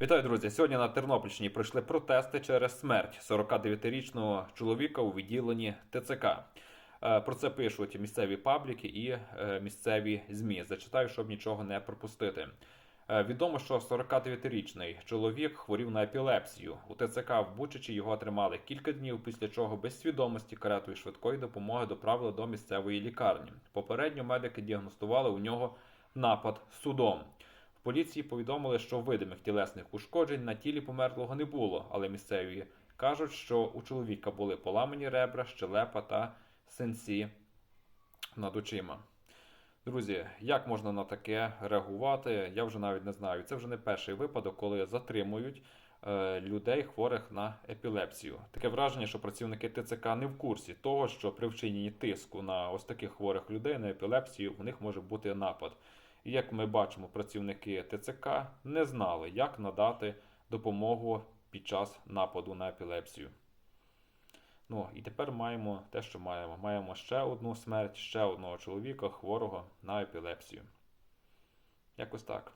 Вітаю, друзі! Сьогодні на Тернопільщині пройшли протести через смерть 49-річного чоловіка у відділенні ТЦК. Е, Про це пишуть місцеві пабліки і е, місцеві ЗМІ. Зачитаю, щоб нічого не пропустити. Е, Відомо, що 49-річний чоловік хворів на епілепсію. У ТЦК в Бучичі його тримали кілька днів, після чого без свідомості каретою швидкої допомоги доправили до місцевої лікарні. Попередньо медики діагностували у нього напад судом. Поліції повідомили, що видимих тілесних ушкоджень на тілі померлого не було, але місцеві кажуть, що у чоловіка були поламані ребра, щелепа та синці над очима. Друзі, як можна на таке реагувати? Я вже навіть не знаю. Це вже не перший випадок, коли затримують е, людей, хворих на епілепсію. Таке враження, що працівники ТЦК не в курсі того, що при вчиненні тиску на ось таких хворих людей на епілепсію в них може бути напад. Як ми бачимо, працівники ТЦК не знали, як надати допомогу під час нападу на епілепсію. Ну і тепер маємо те, що маємо. Маємо ще одну смерть, ще одного чоловіка хворого на епілепсію. Якось так.